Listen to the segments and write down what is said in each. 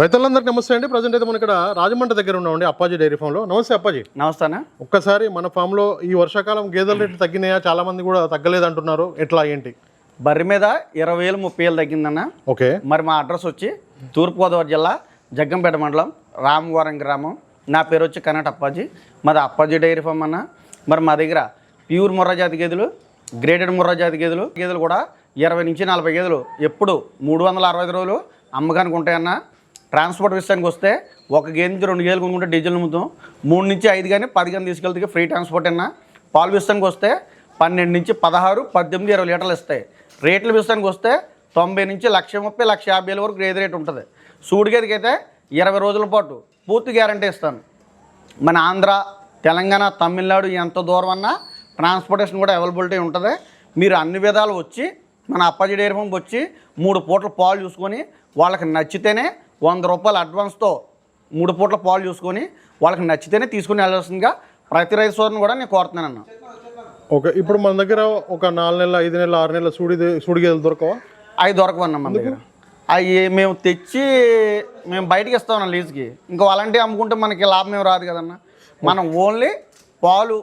రైతులందరికీ నమస్తే అండి. ప్రజెంట్ అయితే మనం ఇక్కడ రాజమండ్రి దగ్గర ఉన్నామండి అప్పాజీ డైరీ ఫామ్లో. నమస్తే అప్పాజీ. నమస్తేనా? ఒక్కసారి మన ఫామ్లో ఈ వర్షాకాలం గేదెల రేట్లు తగ్గినాయా? చాలా మంది కూడా తగ్గలేదు అంటున్నారు ఎట్లా ఏంటి? బర్రె మీద ఇరవై వేలు ముప్పై వేలు తగ్గిందన్న. ఓకే. మరి మా అడ్రస్ వచ్చి తూర్పుగోదావరి జిల్లా జగ్గంపేట మండలం రామవరం గ్రామం. నా పేరు వచ్చి కనట అప్పాజీ. మాది అప్పాజీ డైరీ ఫామ్ అన్న. మరి మా దగ్గర ప్యూర్ ముర్రా జాతి గేదెలు గ్రేటెడ్ ముర్రా జాతి గేదెలు గేదెలు కూడా ఇరవై నుంచి నలభై గేదెలు. ఎప్పుడు మూడు వందల అరవై ఐదు రోజులు అమ్మకానికి ఉంటాయన్న. ట్రాన్స్పోర్ట్ విషయానికి వస్తే ఒక గేదె నుంచి రెండు గేదెలు కొనుక్కుంటే డీజిల్ అమ్ముతాం మూడు నుంచి ఐదు కానీ పది కానీ తీసుకెళ్తే ఫ్రీ ట్రాన్స్పోర్ట్ అయినా పాలు విషయానికి వస్తే పన్నెండు నుంచి పదహారు పద్దెనిమిది ఇరవై లీటర్లు ఇస్తాయి. రేట్ల విషయానికి వస్తే తొంభై నుంచి లక్ష ముప్పై లక్ష యాభై వేల వరకు గేదె రేట్ ఉంటుంది. సూడు గేదెకి అయితే ఇరవై రోజుల పాటు పూర్తి గ్యారంటీ ఇస్తాను. మన ఆంధ్ర తెలంగాణ తమిళనాడు ఎంత దూరం అన్నా ట్రాన్స్పోర్టేషన్ కూడా అవైలబిలిటీ ఉంటుంది. మీరు అన్ని విధాలు వచ్చి మన అప్పాజీ డైరీ వచ్చి మూడు పూటలు పాలు చూసుకొని వాళ్ళకి నచ్చితేనే వంద రూపాయలు అడ్వాన్స్తో మూడు పూట్ల పాలు చూసుకొని వాళ్ళకి నచ్చితేనే తీసుకుని వెళ్ళాల్సిందిగా ప్రతి రైతు సోదరుని కూడా నేను కోరుతున్నాను అన్న. ఓకే ఇప్పుడు మన దగ్గర ఒక నాలుగు నెలల ఐదు నెలల ఆరు నెలల సూడి సూడి గేదెలు దొరకవా? అవి దొరకవన్న మన దగ్గర. అవి మేము తెచ్చి మేము బయటికి ఇస్తామన్న లీజ్కి. ఇంకా అలాంటివి అమ్ముకుంటే మనకి లాభం ఏం రాదు కదన్న. మనం ఓన్లీ పాలు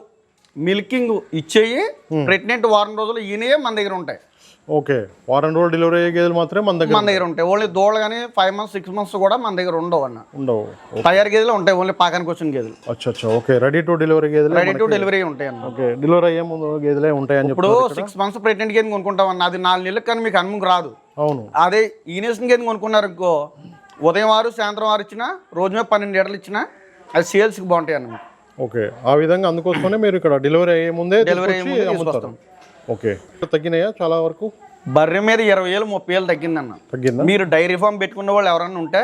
మిల్కింగ్ ఇచ్చేయి ప్రెగ్నెంట్ వారం రోజులు ఈయనయే మన దగ్గర ఉంటాయి. ఓకే. వారం రోజులు డెలివరీ అయ్యే గేదెలు మాత్రమే మన దగ్గర మన దగ్గర ఉంటాయి. ఓన్లీ దూడలు కానీ ఫైవ్ మంత్స్ సిక్స్ మంత్స్ కూడా మన దగ్గర ఉండవు అన్న. ఉండవు. తయారు గేదెలు ఉంటాయి. ఓన్లీ పాకానికి వచ్చిన గేదెలు. అచ్చా అచ్చా ఓకే. రెడీ టు డెలివరీ గేదెలు రెడీ టు డెలివరీ ఉంటాయి అన్న. ఓకే. డెలివరీ అయ్యే ముందు గేదెలే ఉంటాయని ఇప్పుడు చెప్పి సిక్స్ మంత్స్ ప్రెగ్నెంట్ గేదె కొనుక్కుంటాం అన్న. అది నాలుగు నెలలకు కానీ మీకు అనుమతి రాదు. అవును. అదే ఈనేషన్ గేదె కొనుక్కున్నారు ఇంకో ఉదయం వారు సాయంత్రం వారు ఇచ్చినా రోజు మీద పన్నెండు లీటర్లు ఇచ్చినా అది సేల్స్కి బాగుంటాయి అన్న ఓకే. ఆ విధంగా అందుకోసమే మీరు ఇక్కడ డెలివరీ అయ్యే ముందే డెలివరీ అయ్యే ముందే. ఓకే. తగ్గినాయా చాలా వరకు? బర్రె మీద ఇరవై వేలు ముప్పై వేలు తగ్గిందన్న. తగ్గిందా? మీరు డైరీ ఫామ్ పెట్టుకున్న వాళ్ళు ఎవరైనా ఉంటే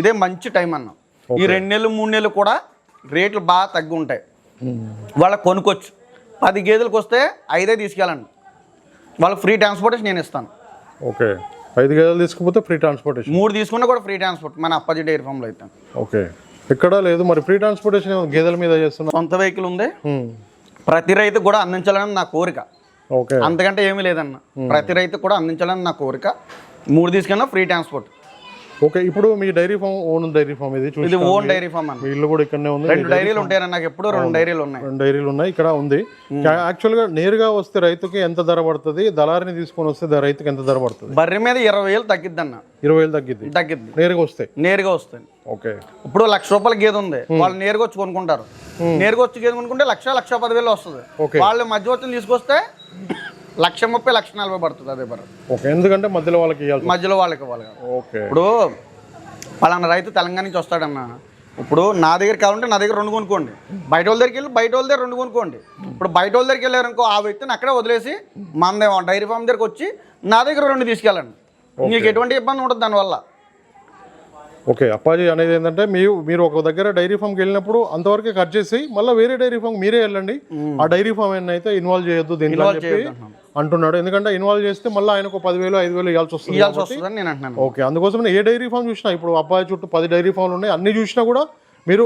ఇదే మంచి టైం అన్న. ఈ రెండు నెలలు మూడు నెలలు కూడా రేట్లు బాగా తగ్గి ఉంటాయి. వాళ్ళకి కొనుక్కోవచ్చు. పది గేదెలకు వస్తే ఐదే తీసుకెళ్ళండి. వాళ్ళకి ఫ్రీ ట్రాన్స్పోర్టేషన్ నేను ఇస్తాను. ఓకే. ఐదు గేదెలు తీసుకుపోతే ఫ్రీ ట్రాన్స్పోర్టేషన్ మూడు తీసుకున్నా కూడా ఫ్రీ ట్రాన్స్పోర్ట్ మన అప్పాజీ డైరీ ఫామ్లో అయితే. ఓకే. ఎక్కడా లేదు. మరి ఫ్రీ ట్రాన్స్పోర్టేషన్ గేదెల మీద చేస్తున్నా? సొంత వెహికల్ ఉంది. ప్రతి రైతు కూడా అందించాలని నా కోరిక. అంతకంటే ఏమీ లేదన్న. ప్రతి రైతు కూడా అందించాలని నా కోరిక. మూడు తీసుకెళ్ళినా ఫ్రీ ట్రాన్స్పోర్ట్. ఓకే ఇప్పుడు మీ dairy farm own dairy farm ఇది ఇది ఓన్ డైరీ ఫామ్ అన్న. ఇల్లు కూడా ఇక్కడనే ఉంది. రెండు డైరీలు ఉంటాయన్న నాకు ఎప్పుడు రెండు డైరీలు ఉన్నాయి. రెండు డైరీలు ఉన్నాయి ఇక్కడ ఉంది. యాక్చువల్గా నేరుగా వస్తే రైతుకి ఎంత ధర పడుతుంది? దళారిని తీసుకొని వస్తే రైతుకి ఎంత ధర పడుతుంది? బర్రె మీద ఇరవై వేలు తగ్గిద్దన్న. ఇరవై వేలు తగ్గిద్ది? తగ్గిద్ది. నేరుగా వస్తే? నేరుగా వస్తుంది ఓకే. ఇప్పుడు లక్ష రూపాయల గేదె ఉంది. వాళ్ళు నేరుగా వచ్చి కొనుక్కుంటారు. నేరుగా వచ్చి గేదె కొనుక్కుంటే లక్ష లక్ష పదివేలు వస్తుంది. వాళ్ళు మధ్యవర్తిని తీసుకొస్తే లక్ష ముప్పై లక్ష నలభై పడుతుంది అదే బర్రె ఓకే ఎందుకంటే మధ్యలో వాళ్ళకి ఇవ్వాలి మధ్యలో వాళ్ళకి ఇవ్వాలి. ఓకే. ఇప్పుడు పలానా రైతు తెలంగాణ నుంచి వస్తాడన్న. ఇప్పుడు నా దగ్గర కావాలంటే నా దగ్గర రెండు కొనుక్కోండి. బయట వాళ్ళ దగ్గరికి వెళ్ళి బయట వాళ్ళ దగ్గర రెండు కొనుక్కోండి. ఇప్పుడు బయట వాళ్ళ దగ్గరికి వెళ్ళారు ఇంకో ఆ వ్యక్తిని అక్కడే వదిలేసి మన డైరీ ఫామ్ దగ్గరకు వచ్చి నా దగ్గర రెండు తీసుకెళ్ళండి. మీకు ఎటువంటి ఇబ్బంది ఉంటుంది దానివల్ల. ఓకే అప్పాజీ అనేది ఏంటంటే మీరు మీరు ఒక దగ్గర డైరీ ఫామ్కి వెళ్ళినప్పుడు అంతవరకే కట్ చేసి మళ్ళీ వేరే డైరీ ఫామ్ మీరే వెళ్ళండి. ఆ డైరీ ఫామ్ అయితే ఇన్వాల్వ్ చేయొద్దు దీంట్లో అని చెప్పి అంటున్నాడు. ఎందుకంటే ఇన్వాల్వ్ చేస్తే మళ్ళీ ఆయనకు పదివేలు ఐదు వేలు ఇవ్వాల్సి వస్తుంది ఓకే అందుకోసం ఏ డైరీ ఫామ్ చూసినా ఇప్పుడు అప్పాజీ చుట్టూ పది డైరీ ఫామ్లు ఉన్నాయి అన్ని చూసినా కూడా మీరు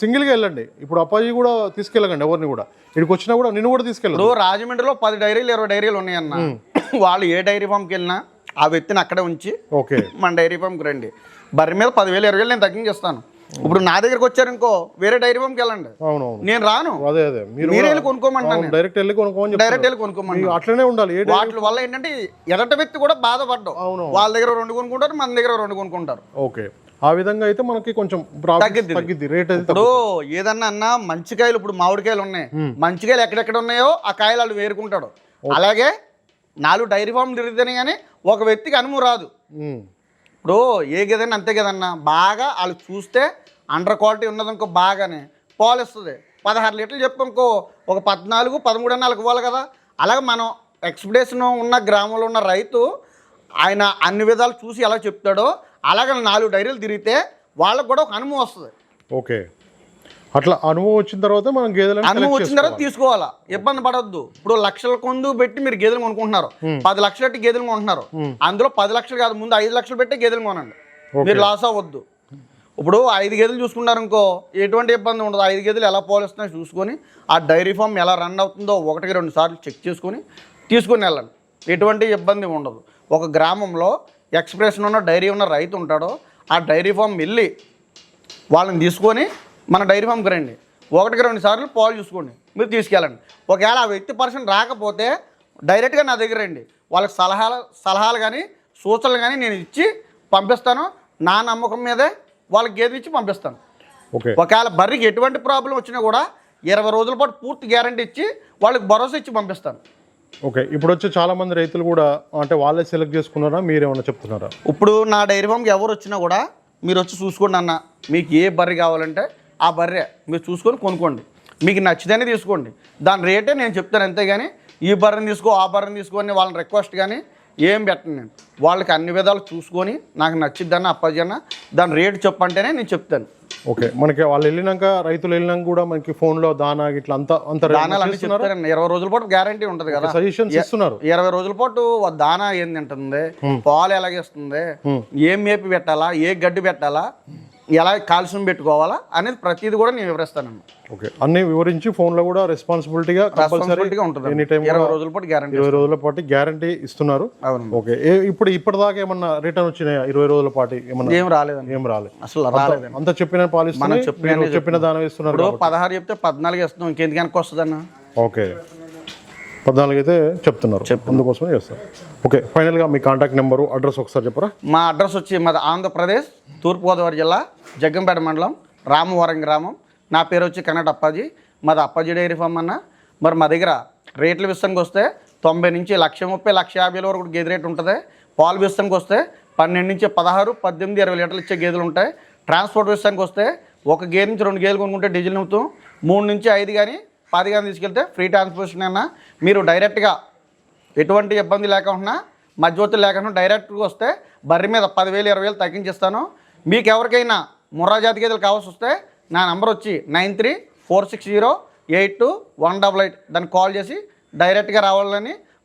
సింగిల్గా వెళ్ళండి. ఇప్పుడు అప్పాజీ కూడా తీసుకెళ్ళకండి ఎవరిని కూడా. ఇక్కడికి వచ్చినా కూడా నిన్ను కూడా తీసుకెళ్ళదు. రాజమండ్రిలో పది డైరీలు ఇరవై డైరీలు ఉన్నాయన్న. వాళ్ళు ఏ డైరీ ఫామ్కి వెళ్ళినా ఆ వ్యక్తిని అక్కడే ఉంచి ఓకే. మన డైరీ ఫామ్కి రండి. బర్రె మీద పదివేలు ఇరవై వేలు నేను తగ్గించేస్తాను ఇప్పుడు నా దగ్గరకు వచ్చారు ఇంకో వేరే డైరీ ఫామ్కి వెళ్ళండి. అవునవును. నేను రాను. అదే అదే. మీరు మీరే వెళ్ళి కొనుక్కోమంటాను డైరెక్ట్ వెళ్ళి కొనుక్కోమని. డైరెక్ట్ వెళ్ళి కొనుక్కోమంటాను అట్లనే ఉండాలి. వాటి వల్ల ఏంటంటే ఎదట వ్యక్తి కూడా బాధపడ్డావు అవును. వాళ్ళ దగ్గర రెండు కొనుక్కుంటారు మన దగ్గర రెండు కొనుక్కుంటారు. ఓకే. ఆ విధంగా అయితే మనకి కొంచెం తగ్గిద్ది. తగ్గిద్ది. రేట్ ఇప్పుడు ఏదన్నా అన్నా మంచి కాయలు ఇప్పుడు మామిడికాయలు ఉన్నాయి. మంచి కాయలు ఎక్కడెక్కడ ఉన్నాయో ఆ కాయలు వాళ్ళు వేరుకుంటాడు అలాగే నాలుగు డైరీ ఫామ్ తిరిగితేనే కానీ ఒక వ్యక్తికి అనుము రాదు. ఇప్పుడు ఏ గేదైనా అంతే కదన్నా బాగా వాళ్ళు చూస్తే అండర్ క్వాలిటీ ఉన్నదనుకో బాగానే పాలు ఇస్తుంది పదహారు లీటర్లు చెప్పు ఇంకో ఒక పద్నాలుగు పదమూడు నాలుగు ఇవ్వాలి కదా. అలాగే మనం ఎక్స్పెక్టేషన్ ఉన్న గ్రామంలో ఉన్న రైతు ఆయన అన్ని విధాలు చూసి ఎలా చెప్తాడో అలాగే నాలుగు డైరీలు తిరిగితే వాళ్ళకు కూడా ఒక అనుభవం వస్తుంది. ఓకే. అట్లా అనుభవం వచ్చిన తర్వాత మనం గేదెలను అనుభవం వచ్చిన తర్వాత తీసుకోవాలా? ఇబ్బంది పడొద్దు. ఇప్పుడు లక్షల కొందు పెట్టి మీరు గేదెలు కొనుక్కుంటున్నారు. పది లక్షలు పెట్టి గేదెలు కొంటున్నారు అందులో పది లక్షలు కాదు ముందు ఐదు లక్షలు పెట్టి గేదెలు కొనండి. మీరు లాస్ అవ్వద్దు. ఇప్పుడు ఐదు గేదెలు చూసుకున్నారు ఇంకో ఎటువంటి ఇబ్బంది ఉండదు. ఐదు గేదెలు ఎలా పోలిస్తున్నాయో చూసుకొని ఆ డైరీ ఫామ్ ఎలా రన్ అవుతుందో ఒకటికి రెండు సార్లు చెక్ చేసుకొని తీసుకొని వెళ్ళండి. ఎటువంటి ఇబ్బంది ఉండదు. ఒక గ్రామంలో ఎక్స్ప్రెషన్ ఉన్న డైరీ ఉన్న రైతు ఉంటాడో ఆ డైరీ ఫామ్ వెళ్ళి వాళ్ళని తీసుకొని మన డైరీ ఫామ్కి రండి. ఒకటికి రెండు సార్లు పాలు చూసుకోండి. మీరు తీసుకెళ్ళండి. ఒకవేళ ఆ వ్యక్తి పర్సన్ రాకపోతే డైరెక్ట్గా నా దగ్గర రండి. వాళ్ళకి సలహాలు సలహాలు కానీ సూచనలు కానీ నేను ఇచ్చి పంపిస్తాను. నా నమ్మకం మీదే వాళ్ళకి గేదె ఇచ్చి పంపిస్తాను. ఓకే. ఒకవేళ బర్రెకి ఎటువంటి ప్రాబ్లం వచ్చినా కూడా ఇరవై రోజుల పాటు పూర్తి గ్యారంటీ ఇచ్చి వాళ్ళకి భరోసా ఇచ్చి పంపిస్తాను. ఓకే. ఇప్పుడు వచ్చి చాలా మంది రైతులు కూడా అంటే వాళ్ళే సెలెక్ట్ చేసుకున్నారా? మీరేమన్నా చెప్తున్నారా? ఇప్పుడు నా డైరీ ఫామ్కి ఎవరు వచ్చినా కూడా మీరు వచ్చి చూసుకోండి అన్న. మీకు ఏ బర్రె కావాలంటే ఆ బర్రె మీరు చూసుకొని కొనుక్కోండి. మీకు నచ్చితేనే తీసుకోండి. దాని రేటే నేను చెప్తాను అంతేగాని ఈ బర్రెని తీసుకో ఆ బర్రెని తీసుకో అని వాళ్ళని రిక్వెస్ట్ కానీ ఏం పెట్టను నేను. వాళ్ళకి అన్ని విధాలు చూసుకొని నాకు నచ్చిద్దన్న అప్పజన్న దాని రేటు చెప్పంటేనే నేను చెప్తాను. ఓకే మనకి వాళ్ళు వెళ్ళినాక రైతులు వెళ్ళినాక కూడా మనకి ఫోన్లో దానా ఇట్లా అంతా అంత దానాలు అన్ని చెప్తారండి ఇరవై రోజుల పాటు గ్యారంటీ ఉంటుంది కదా. సజెషన్స్ ఇస్తున్నారు. ఇరవై రోజుల పాటు దానా ఏం తింటుంది పాలు ఎలాగిస్తుంది? ఏం మేపి పెట్టాలా? ఏ గడ్డి పెట్టాలా? ఎలా కాల్షియం పెట్టుకోవాలా అనేది ప్రతిదీ కూడా నేను వివరిస్తానండి ఓకే. అన్ని వివరించి ఫోన్లో కూడా రెస్పాన్సిబిలిటీగా రెస్పాన్సిబిలిటీగా ఉంటుంది ఎనీ టైం ఇరవై రోజుల పాటు గ్యారంటీ ఇరవై రోజుల పాటు గ్యారంటీ ఇస్తున్నారు. అవును ఓకే. ఇప్పుడు ఇప్పటిదాకా ఏమన్నా రిటర్న్ వచ్చినాయా? ఇరవై రోజుల పాటు ఏమన్నా? ఏం రాలేదండి. ఏం రాలేదు. అసలు రాలేదండి. అంత చెప్పిన పాలిస్తున్నారు చెప్పినవే మీరు చెప్పిన దానం ఇస్తున్నారు పదహారు చెప్తే పద్నాలుగు ఇస్తున్నాం ఇంకెందుకు వెనక్కి వస్తుందన్న? ఓకే. పద్నాలుగు అయితే చెప్తున్నారు. అందుకోసమే చేస్తారు ఓకే ఫైనల్గా మీ కాంటాక్ట్ నెంబరు అడ్రస్ ఒకసారి చెప్పరా? మా అడ్రస్ వచ్చి మాది ఆంధ్రప్రదేశ్ తూర్పుగోదావరి జిల్లా జగ్గంపేట మండలం రామవరం గ్రామం. నా పేరు వచ్చి కన్నడ అప్పాజీ. మాది అప్పాజీ డైరీ ఫామ్ అన్న. మరి మా దగ్గర రేట్ల విషయానికి వస్తే తొంభై నుంచి లక్ష ముప్పై లక్ష యాభై వరకు గేదె రేటు ఉంటుంది. పాలు విషయానికి వస్తే పన్నెండు నుంచి పదహారు పద్దెనిమిది ఇరవై లీటర్లు ఇచ్చే గేదెలు ఉంటాయి. ట్రాన్స్పోర్ట్ విషయానికి వస్తే ఒక గేదె నుంచి రెండు గేదెలు కొనుక్కుంటే డీజిల్ నిమిత్తం మూడు నుంచి ఐదు కానీ పది తీసుకెళ్తే ఫ్రీ ట్రాన్స్పోర్టేషన్ అయినా మీరు డైరెక్ట్గా ఎటువంటి ఇబ్బంది లేకుండా మధ్యవర్తులు లేకుండా డైరెక్ట్గా వస్తే బర్రె మీద పదివేలు ఇరవై వేలు తగ్గించిస్తాను. మీకు ఎవరికైనా ముర్రా జాతి గేదెలు కావాల్సి వస్తే నా నెంబర్ వచ్చి nine three four six zero eight two one double eight. దాన్ని కాల్ చేసి డైరెక్ట్గా రావాలని